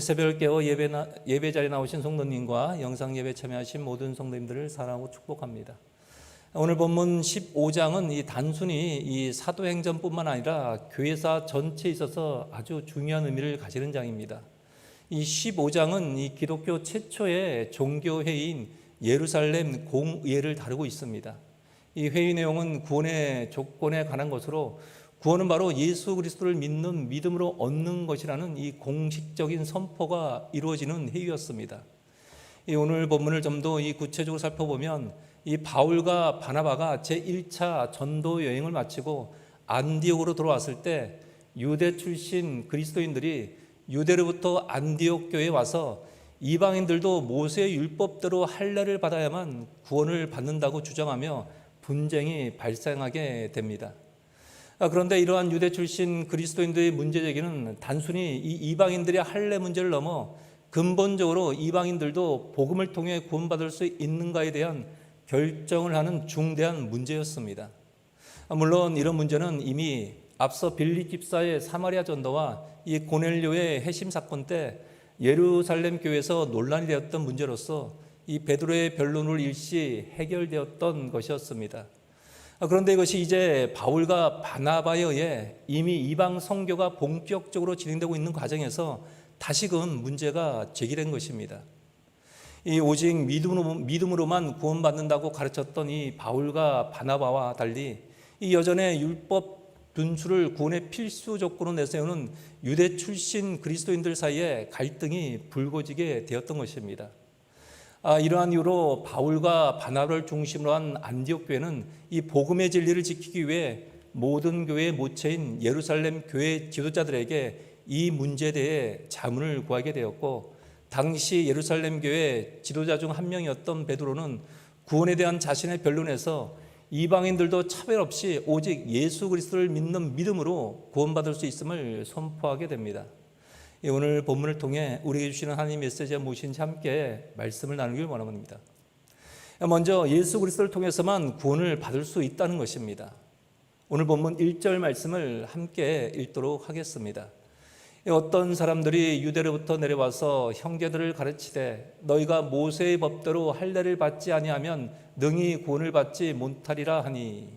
새벽을 깨워 예배, 예배 자리에 나오신 성도님과 영상 예배 참여하신 모든 성도님들을 사랑하고 축복합니다. 오늘 본문 15장은 이 단순히 이 사도행전뿐만 아니라 교회사 전체에 있어서 아주 중요한 의미를 가지는 장입니다. 이 15장은 이 기독교 최초의 종교 회의인 예루살렘 공의회를 다루고 있습니다. 이 회의 내용은 구원의 조건에 관한 것으로 구원은 바로 예수 그리스도를 믿는 믿음으로 얻는 것이라는 이 공식적인 선포가 이루어지는 회의였습니다. 이 오늘 본문을 좀 더 이 구체적으로 살펴보면 이 바울과 바나바가 제 1차 전도 여행을 마치고 안디옥으로 돌아왔을 때 유대 출신 그리스도인들이 유대로부터 안디옥 교회에 와서 이방인들도 모세의 율법대로 할례를 받아야만 구원을 받는다고 주장하며 분쟁이 발생하게 됩니다. 아, 그런데 이러한 유대 출신 그리스도인들의 문제 제기는 단순히 이 이방인들의 할례 문제를 넘어 근본적으로 이방인들도 복음을 통해 구원받을 수 있는가에 대한 결정을 하는 중대한 문제였습니다. 아, 물론 이런 문제는 이미 앞서 빌리 집사의 사마리아 전도와 이 고넬료의 해심 사건 때 예루살렘 교회에서 논란이 되었던 문제로서 이 베드로의 변론을 일시 해결되었던 것이었습니다. 아, 그런데 이것이 이제 바울과 바나바에 의해 이미 이방 선교가 본격적으로 진행되고 있는 과정에서 다시금 문제가 제기된 것입니다. 이 오직 믿음으로, 믿음으로만 구원받는다고 가르쳤던 이 바울과 바나바와 달리 이 여전의 율법 준수를 구원의 필수 조건으로 내세우는 유대 출신 그리스도인들 사이에 갈등이 불거지게 되었던 것입니다. 아, 이러한 이유로 바울과 바나바를 중심으로 한 안디옥 교회는 이 복음의 진리를 지키기 위해 모든 교회의 모체인 예루살렘 교회 지도자들에게 이 문제에 대해 자문을 구하게 되었고 당시 예루살렘 교회 지도자 중 한 명이었던 베드로는 구원에 대한 자신의 변론에서 이방인들도 차별 없이 오직 예수 그리스도를 믿는 믿음으로 구원받을 수 있음을 선포하게 됩니다. 예, 오늘 본문을 통해 우리에게 주시는 하나님 메시지가 무엇인지 함께 말씀을 나누길 원합니다. 먼저 예수 그리스도를 통해서만 구원을 받을 수 있다는 것입니다. 오늘 본문 1절 말씀을 함께 읽도록 하겠습니다. 어떤 사람들이 유대로부터 내려와서 형제들을 가르치되 너희가 모세의 법대로 할례를 받지 아니하면 능히 구원을 받지 못하리라 하니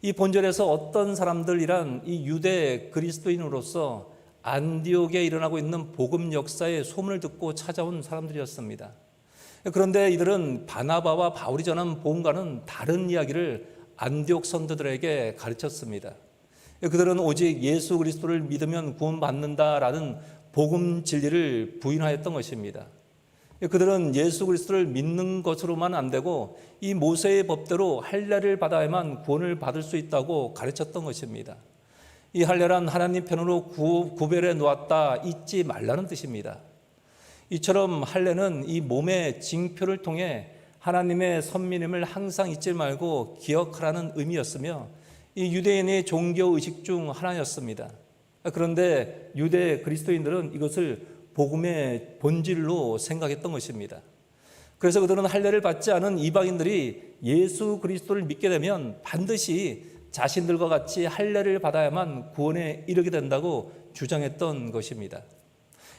이 본절에서 어떤 사람들이란 이 유대 그리스도인으로서 안디옥에 일어나고 있는 복음 역사의 소문을 듣고 찾아온 사람들이었습니다. 그런데 이들은 바나바와 바울이 전한 복음과는 다른 이야기를 안디옥 선도들에게 가르쳤습니다. 그들은 오직 예수 그리스도를 믿으면 구원받는다라는 복음 진리를 부인하였던 것입니다. 그들은 예수 그리스도를 믿는 것으로만 안 되고 이 모세의 법대로 할례를 받아야만 구원을 받을 수 있다고 가르쳤던 것입니다. 이 할례란 하나님 편으로 구, 구별해 놓았다 잊지 말라는 뜻입니다. 이처럼 할례는 이 몸의 징표를 통해 하나님의 선민임을 항상 잊지 말고 기억하라는 의미였으며 이 유대인의 종교 의식 중 하나였습니다. 그런데 유대 그리스도인들은 이것을 복음의 본질로 생각했던 것입니다. 그래서 그들은 할례를 받지 않은 이방인들이 예수 그리스도를 믿게 되면 반드시 자신들과 같이 할례를 받아야만 구원에 이르게 된다고 주장했던 것입니다.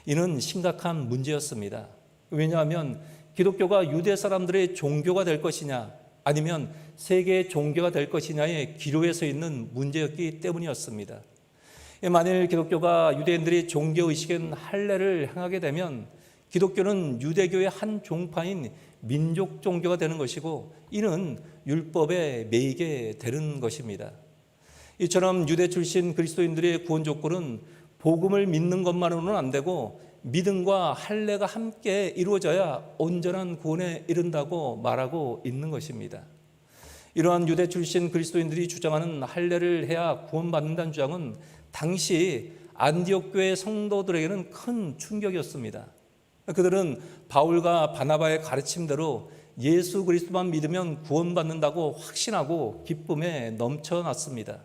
이는 심각한 문제였습니다. 왜냐하면 기독교가 유대 사람들의 종교가 될 것이냐 아니면 세계의 종교가 될 것이냐의 기로에 서 있는 문제였기 때문이었습니다. 만일 기독교가 유대인들이 종교 의식인 할례를 행하게 되면 기독교는 유대교의 한 종파인 민족 종교가 되는 것이고 이는 율법에 매이게 되는 것입니다. 이처럼 유대 출신 그리스도인들의 구원 조건은 복음을 믿는 것만으로는 안 되고 믿음과 할례가 함께 이루어져야 온전한 구원에 이른다고 말하고 있는 것입니다. 이러한 유대 출신 그리스도인들이 주장하는 할례를 해야 구원받는다는 주장은 당시 안디옥 교회 성도들에게는 큰 충격이었습니다. 그들은 바울과 바나바의 가르침대로 예수 그리스도만 믿으면 구원받는다고 확신하고 기쁨에 넘쳐났습니다.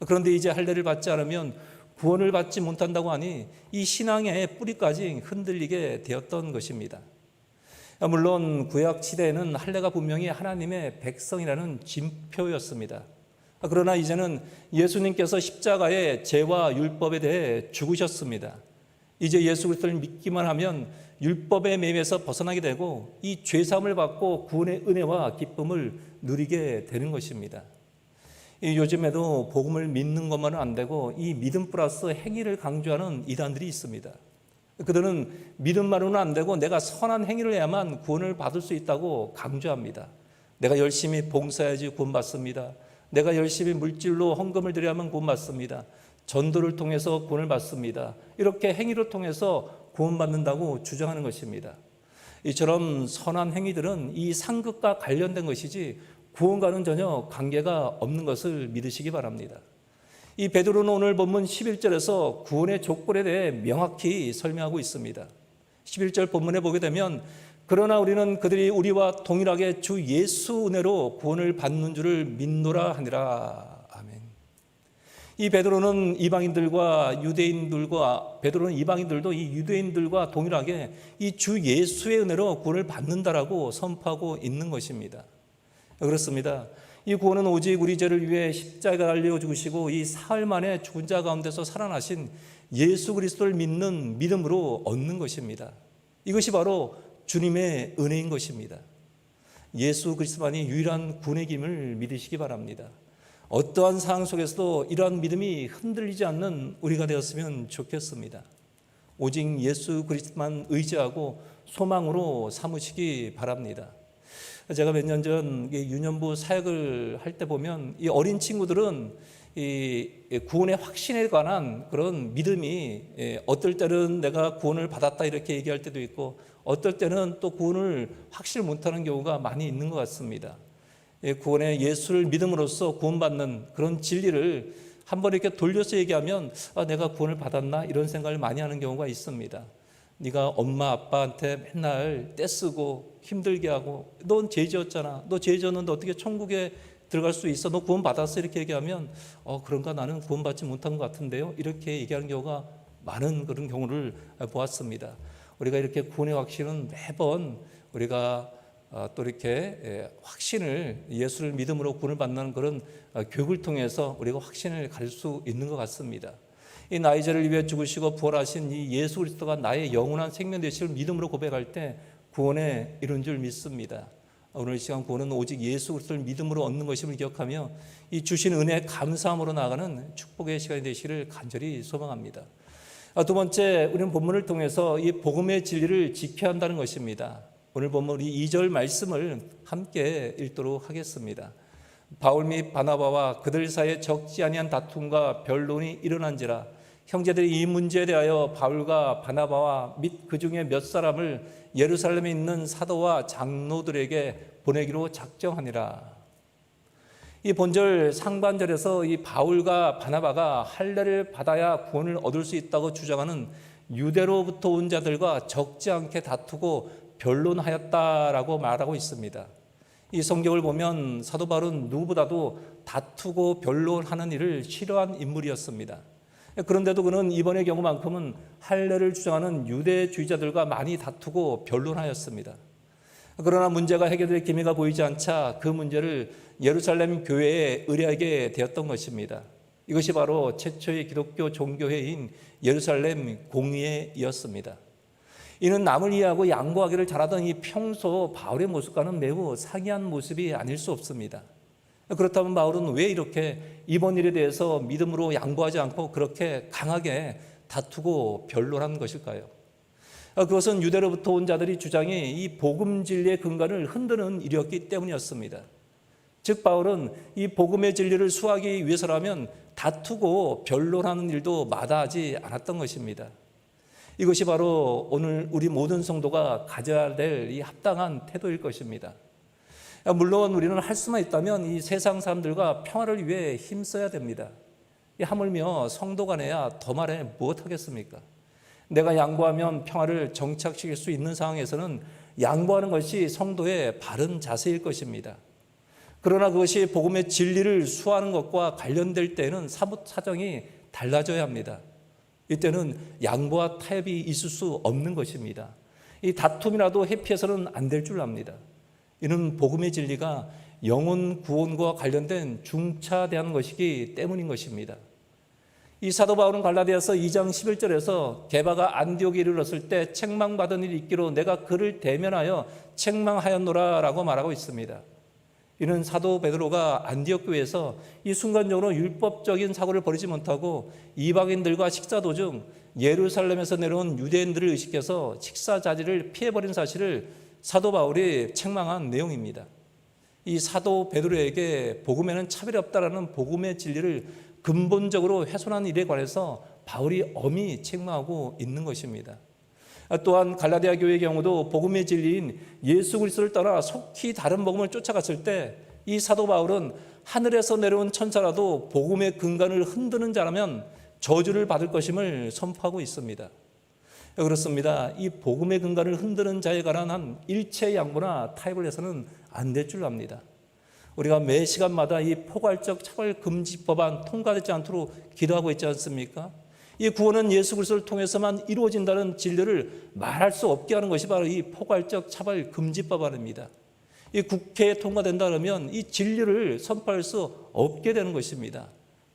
그런데 이제 할례를 받지 않으면 구원을 받지 못한다고 하니 이 신앙의 뿌리까지 흔들리게 되었던 것입니다. 물론 구약 시대에는 할례가 분명히 하나님의 백성이라는 징표였습니다. 그러나 이제는 예수님께서 십자가의 죄와 율법에 대해 죽으셨습니다. 이제 예수 그리스도를 믿기만 하면 율법의 매임에서 벗어나게 되고 이 죄사함을 받고 구원의 은혜와 기쁨을 누리게 되는 것입니다. 이 요즘에도 복음을 믿는 것만은 안 되고 이 믿음 플러스 행위를 강조하는 이단들이 있습니다. 그들은 믿음만으로는 안 되고 내가 선한 행위를 해야만 구원을 받을 수 있다고 강조합니다. 내가 열심히 봉사해야지 구원받습니다. 내가 열심히 물질로 헌금을 드려야만 구원받습니다. 전도를 통해서 구원을 받습니다. 이렇게 행위를 통해서 구원받는다고 주장하는 것입니다. 이처럼 선한 행위들은 이 상급과 관련된 것이지 구원과는 전혀 관계가 없는 것을 믿으시기 바랍니다. 이 베드로는 오늘 본문 11절에서 구원의 조건에 대해 명확히 설명하고 있습니다. 11절 본문에 보게 되면 그러나 우리는 그들이 우리와 동일하게 주 예수 은혜로 구원을 받는 줄을 믿노라 하니라. 이 베드로는 이방인들과 유대인들과 베드로는 이방인들도 이 유대인들과 동일하게 이 주 예수의 은혜로 구원을 받는다라고 선포하고 있는 것입니다. 그렇습니다. 이 구원은 오직 우리 죄를 위해 십자가 달려 죽으시고 이 사흘 만에 죽은 자 가운데서 살아나신 예수 그리스도를 믿는 믿음으로 얻는 것입니다. 이것이 바로 주님의 은혜인 것입니다. 예수 그리스도만이 유일한 구원의 김을 믿으시기 바랍니다. 어떠한 상황 속에서도 이러한 믿음이 흔들리지 않는 우리가 되었으면 좋겠습니다. 오직 예수 그리스도만 의지하고 소망으로 삼으시기 바랍니다. 제가 몇 년 전 유년부 사역을 할 때 보면 이 어린 친구들은 이 구원의 확신에 관한 그런 믿음이 예, 어떨 때는 내가 구원을 받았다 이렇게 얘기할 때도 있고 어떨 때는 또 구원을 확실 못하는 경우가 많이 있는 것 같습니다. 예, 구원의 예수를 믿음으로써 구원받는 그런 진리를 한 번 이렇게 돌려서 얘기하면 아, 내가 구원을 받았나 이런 생각을 많이 하는 경우가 있습니다. 네가 엄마 아빠한테 맨날 떼쓰고 힘들게 하고 넌 죄지었잖아. 너 죄지었는데 어떻게 천국에 들어갈 수 있어? 너 구원 받았어? 이렇게 얘기하면 어 그런가 나는 구원 받지 못한 것 같은데요. 이렇게 얘기하는 경우가 많은 그런 경우를 보았습니다. 우리가 이렇게 구원의 확신은 매번 우리가 어, 또 이렇게 예, 확신을 예수를 믿음으로 구원을 받는 그런 어, 교육을 통해서 우리가 확신을 가질 수 있는 것 같습니다. 이 나의 죄를 위해 죽으시고 부활하신 이 예수 그리스도가 나의 영원한 생명 되실 믿음으로 고백할 때 구원에 이룬 줄 믿습니다. 오늘 시간 구원은 오직 예수 그리스도를 믿음으로 얻는 것임을 기억하며 이 주신 은혜 감사함으로 나가는 축복의 시간이 되시기를 간절히 소망합니다. 아, 두 번째, 우리는 본문을 통해서 이 복음의 진리를 지켜야 한다는 것입니다. 오늘 본문 우리 2절 말씀을 함께 읽도록 하겠습니다. 바울 및 바나바와 그들 사이에 적지 아니한 다툼과 변론이 일어난지라 형제들이 이 문제에 대하여 바울과 바나바와 및 그 중에 몇 사람을 예루살렘에 있는 사도와 장로들에게 보내기로 작정하니라. 이 본절 상반절에서 이 바울과 바나바가 할례를 받아야 구원을 얻을 수 있다고 주장하는 유대로부터 온 자들과 적지 않게 다투고 변론하였다라고 말하고 있습니다. 이 성경을 보면 사도 바울은 누구보다도 다투고 변론하는 일을 싫어한 인물이었습니다. 그런데도 그는 이번의 경우만큼은 할례를 주장하는 유대주의자들과 많이 다투고 변론하였습니다. 그러나 문제가 해결될 기미가 보이지 않자 그 문제를 예루살렘 교회에 의뢰하게 되었던 것입니다. 이것이 바로 최초의 기독교 종교회인 예루살렘 공의회였습니다. 이는 남을 이해하고 양보하기를 잘하던 이 평소 바울의 모습과는 매우 상이한 모습이 아닐 수 없습니다. 그렇다면 바울은 왜 이렇게 이번 일에 대해서 믿음으로 양보하지 않고 그렇게 강하게 다투고 변론한 것일까요? 그것은 유대로부터 온 자들이 주장이 이 복음 진리의 근간을 흔드는 일이었기 때문이었습니다. 즉 바울은 이 복음의 진리를 수하기 위해서라면 다투고 변론하는 일도 마다하지 않았던 것입니다. 이것이 바로 오늘 우리 모든 성도가 가져야 될 이 합당한 태도일 것입니다. 물론 우리는 할 수만 있다면 이 세상 사람들과 평화를 위해 힘써야 됩니다. 하물며 성도 간에야 더 말해 무엇하겠습니까? 내가 양보하면 평화를 정착시킬 수 있는 상황에서는 양보하는 것이 성도의 바른 자세일 것입니다. 그러나 그것이 복음의 진리를 수하는 것과 관련될 때는 사정이 달라져야 합니다. 이때는 양보와 타협이 있을 수 없는 것입니다. 이 다툼이라도 회피해서는 안 될 줄 압니다. 이는 복음의 진리가 영혼 구원과 관련된 중차대한 것이기 때문인 것입니다. 이 사도 바울은 갈라디아서 2장 11절에서 게바가 안디옥에 이르렀을 때 책망받은 일이 있기로 내가 그를 대면하여 책망하였노라라고 말하고 있습니다. 이는 사도 베드로가 안디옥 교회에서 이 순간적으로 율법적인 사고를 벌이지 못하고 이방인들과 식사 도중 예루살렘에서 내려온 유대인들을 의식해서 식사 자리를 피해버린 사실을 사도 바울이 책망한 내용입니다. 이 사도 베드로에게 복음에는 차별이 없다라는 복음의 진리를 근본적으로 훼손한 일에 관해서 바울이 엄히 책망하고 있는 것입니다. 또한 갈라디아 교회의 경우도 복음의 진리인 예수 그리스도를 따라 속히 다른 복음을 쫓아갔을 때 이 사도 바울은 하늘에서 내려온 천사라도 복음의 근간을 흔드는 자라면 저주를 받을 것임을 선포하고 있습니다. 그렇습니다. 이 복음의 근간을 흔드는 자에 관한 한 일체 양보나 타협을 해서는 안 될 줄 압니다. 우리가 매 시간마다 이 포괄적 차별 금지 법안 통과되지 않도록 기도하고 있지 않습니까? 이 구원은 예수 그리스도를 통해서만 이루어진다는 진리를 말할 수 없게 하는 것이 바로 이 포괄적 차별 금지 법 안입니다. 이 국회에 통과된다 그러면 이 진리를 선포할 수 없게 되는 것입니다.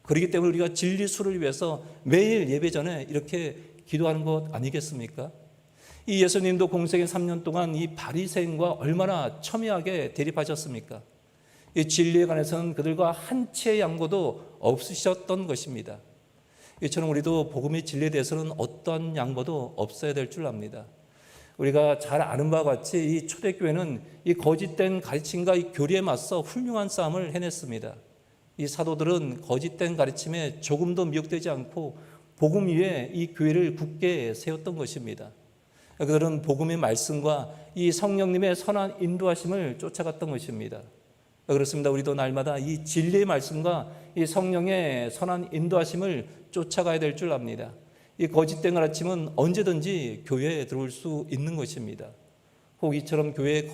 그렇기 때문에 우리가 진리 수를 위해서 매일 예배 전에 이렇게 기도하는 것 아니겠습니까? 이 예수님도 공생의 3년 동안 이 바리새인과 얼마나 첨예하게 대립하셨습니까? 이 진리에 관해서는 그들과 한 치의 양보도 없으셨던 것입니다. 이처럼 우리도 복음의 진리에 대해서는 어떤 양보도 없어야 될 줄 압니다. 우리가 잘 아는 바와 같이 이 초대교회는 이 거짓된 가르침과 이 교리에 맞서 훌륭한 싸움을 해냈습니다. 이 사도들은 거짓된 가르침에 조금도 미혹되지 않고 복음 위에 이 교회를 굳게 세웠던 것입니다. 그들은 복음의 말씀과 이 성령님의 선한 인도하심을 쫓아갔던 것입니다. 그렇습니다. 우리도 날마다 이 진리의 말씀과 이 성령의 선한 인도하심을 쫓아가야 될 줄 압니다. 이 거짓된 가르침은 언제든지 교회에 들어올 수 있는 것입니다. 혹 이처럼 교회에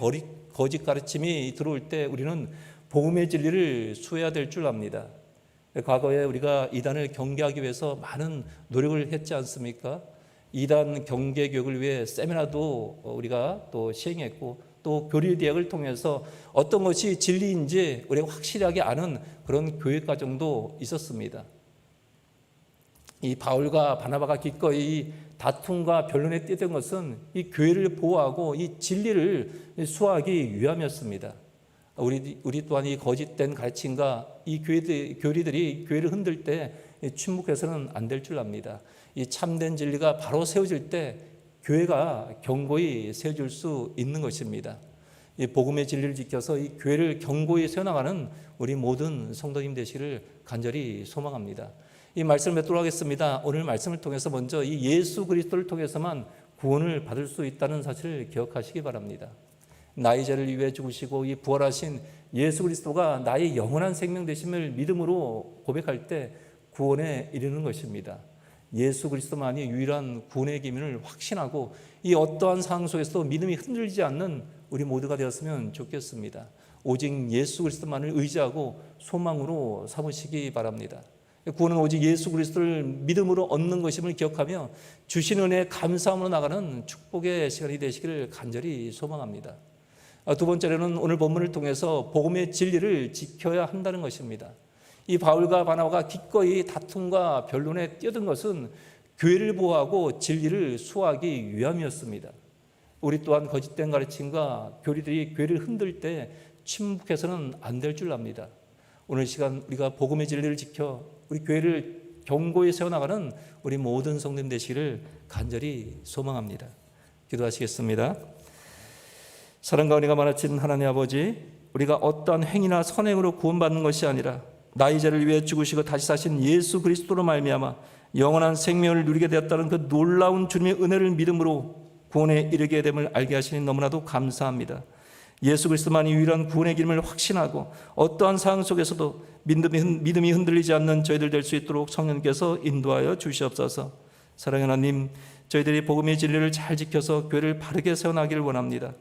거짓 가르침이 들어올 때 우리는 복음의 진리를 수해야 될 줄 압니다. 과거에 우리가 이단을 경계하기 위해서 많은 노력을 했지 않습니까? 이단 경계 교육을 위해 세미나도 우리가 또 시행했고 또 교리 대학을 통해서 어떤 것이 진리인지 우리가 확실하게 아는 그런 교육 과정도 있었습니다. 이 바울과 바나바가 기꺼이 다툼과 변론에 뛰던 것은 이 교회를 보호하고 이 진리를 수호하기 위함이었습니다. 우리 우리 또한 이 거짓된 가르침과 이 교회들, 교리들이 교회를 흔들 때 침묵해서는 안 될 줄 압니다. 이 참된 진리가 바로 세워질 때 교회가 경고히 세워질 수 있는 것입니다. 이 복음의 진리를 지켜서 이 교회를 경고히 세워나가는 우리 모든 성도님 되시를 간절히 소망합니다. 이 말씀을 맺도록 하겠습니다. 오늘 말씀을 통해서 먼저 이 예수 그리스도를 통해서만 구원을 받을 수 있다는 사실을 기억하시기 바랍니다. 나의 죄를 위해 죽으시고 이 부활하신 예수 그리스도가 나의 영원한 생명 되심을 믿음으로 고백할 때 구원에 이르는 것입니다. 예수 그리스도만이 유일한 구원의 기민을 확신하고 이 어떠한 상황 속에서도 믿음이 흔들리지 않는 우리 모두가 되었으면 좋겠습니다. 오직 예수 그리스도만을 의지하고 소망으로 삼으시기 바랍니다. 구원은 오직 예수 그리스도를 믿음으로 얻는 것임을 기억하며 주신 은혜 감사함으로 나가는 축복의 시간이 되시기를 간절히 소망합니다. 두 번째로는 오늘 본문을 통해서 복음의 진리를 지켜야 한다는 것입니다. 이 바울과 바나바가 기꺼이 다툼과 변론에 뛰어든 것은 교회를 보호하고 진리를 수호하기 위함이었습니다. 우리 또한 거짓된 가르침과 교리들이 교회를 흔들 때 침묵해서는 안 될 줄 압니다. 오늘 시간 우리가 복음의 진리를 지켜 우리 교회를 경고에 세워나가는 우리 모든 성님 되시기를 간절히 소망합니다. 기도하시겠습니다. 사랑과 은혜가 많아진 하나님 아버지, 우리가 어떠한 행위나 선행으로 구원받는 것이 아니라 나의 죄를 위해 죽으시고 다시 사신 예수 그리스도로 말미암아 영원한 생명을 누리게 되었다는 그 놀라운 주님의 은혜를 믿음으로 구원에 이르게 됨을 알게 하시니 너무나도 감사합니다. 예수 그리스도만이 유일한 구원의 길을 확신하고 어떠한 상황 속에서도 믿음이 흔들리지 않는 저희들 될 수 있도록 성령께서 인도하여 주시옵소서. 사랑하는 하나님, 저희들이 복음의 진리를 잘 지켜서 교회를 바르게 세워나기를 원합니다.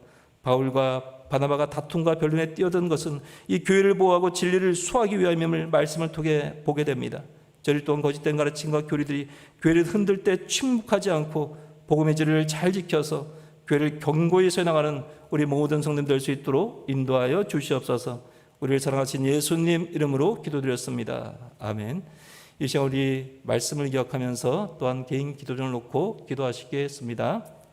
바울과 바나바가 다툼과 변론에 뛰어든 것은 이 교회를 보호하고 진리를 수하기 위함임을 말씀을 통해 보게 됩니다. 저희 또한 거짓된 가르침과 교리들이 교회를 흔들 때 침묵하지 않고 복음의 진리를 잘 지켜서 교회를 경고히 세나가는 우리 모든 성도들 될수 있도록 인도하여 주시옵소서. 우리를 사랑하신 예수님 이름으로 기도드렸습니다. 아멘. 이 시간 우리 말씀을 기억하면서 또한 개인 기도를 놓고 기도하시겠습니다.